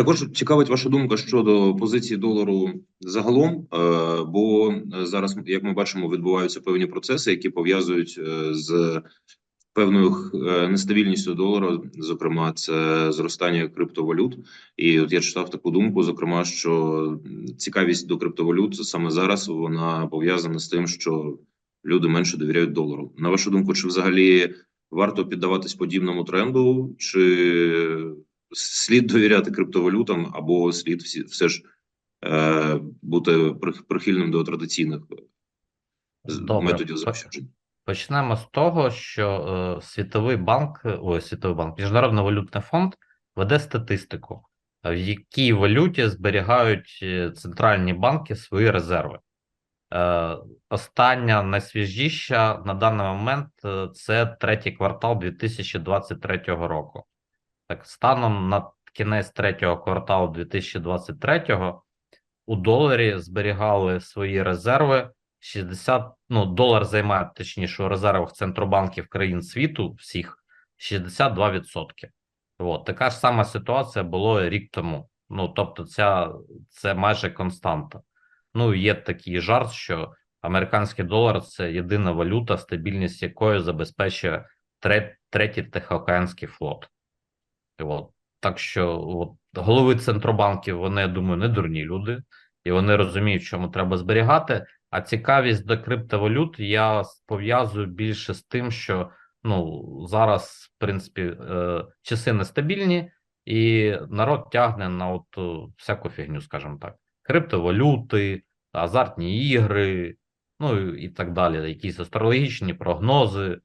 Також цікавить ваша думка щодо позиції долару загалом, е, бо зараз, як ми бачимо, відбуваються певні процеси, які пов'язують е, з певною е, нестабільністю долара. Зокрема, це зростання криптовалют. І от я читав таку думку, зокрема, що цікавість до криптовалют саме зараз вона пов'язана з тим, що люди менше довіряють долару. На вашу думку, чи взагалі варто піддаватись подібному тренду, чи слід довіряти криптовалютам, або слід всі все ж е, бути прихильним до традиційних Добре. методів заощаджень? Почнемо з того, що е, Світовий банк, е, ой, Світовий банк, Міжнародний валютний фонд веде статистику, в якій валюті зберігають е, центральні банки свої резерви. Е, остання найсвіжіша на даний момент е, це третій квартал 2023 року. Так, станом на кінець третього кварталу 2023 у доларі зберігали свої резерви 60, ну, долар займає, точніше, у резервах центробанків країн світу всіх 62%. От, така ж сама ситуація була рік тому. Ну, тобто, ця, це майже константа. Ну, є такий жарт, що американський долар це єдина валюта, стабільність якої забезпечує третій Тихоокеанський флот. От. Так що от, голови центробанків, вони, я думаю, не дурні люди, і вони розуміють, чому треба зберігати. А цікавість до криптовалют я пов'язую більше з тим, що ну зараз, в принципі, е, часи нестабільні, і народ тягне на от е, всяку фігню, скажімо так, криптовалюти, азартні ігри, ну і так далі, якісь астрологічні прогнози.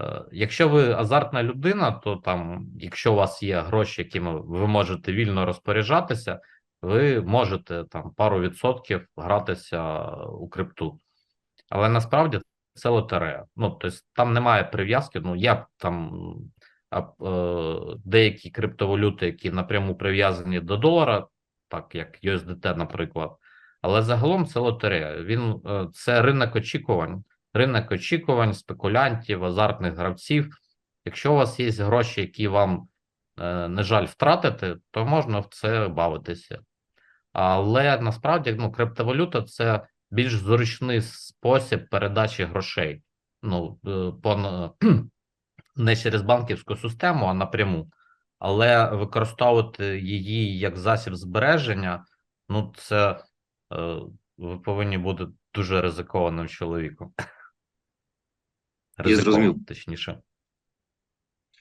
Е, Якщо ви азартна людина, то там, якщо у вас є гроші, якими ви можете вільно розпоряджатися, ви можете там пару відсотків гратися у крипту. Але насправді це лотерея. Ну, тобто там немає прив'язки. Ну, є там е, деякі криптовалюти, які напряму прив'язані до долара, так як USDT, наприклад. Але загалом це лотерея. Він е, це ринок очікувань ринок очікувань, спекулянтів, азартних гравців. Якщо у вас є гроші, які вам е, не жаль втратити, то можна в це бавитися. Але насправді ну, криптовалюта це більш зручний спосіб передачі грошей. Ну, е, по, не через банківську систему, а напряму. Але використовувати її як засіб збереження, ну, це е, ви повинні бути дуже ризикованим чоловіком. Я зрозумів. точніше.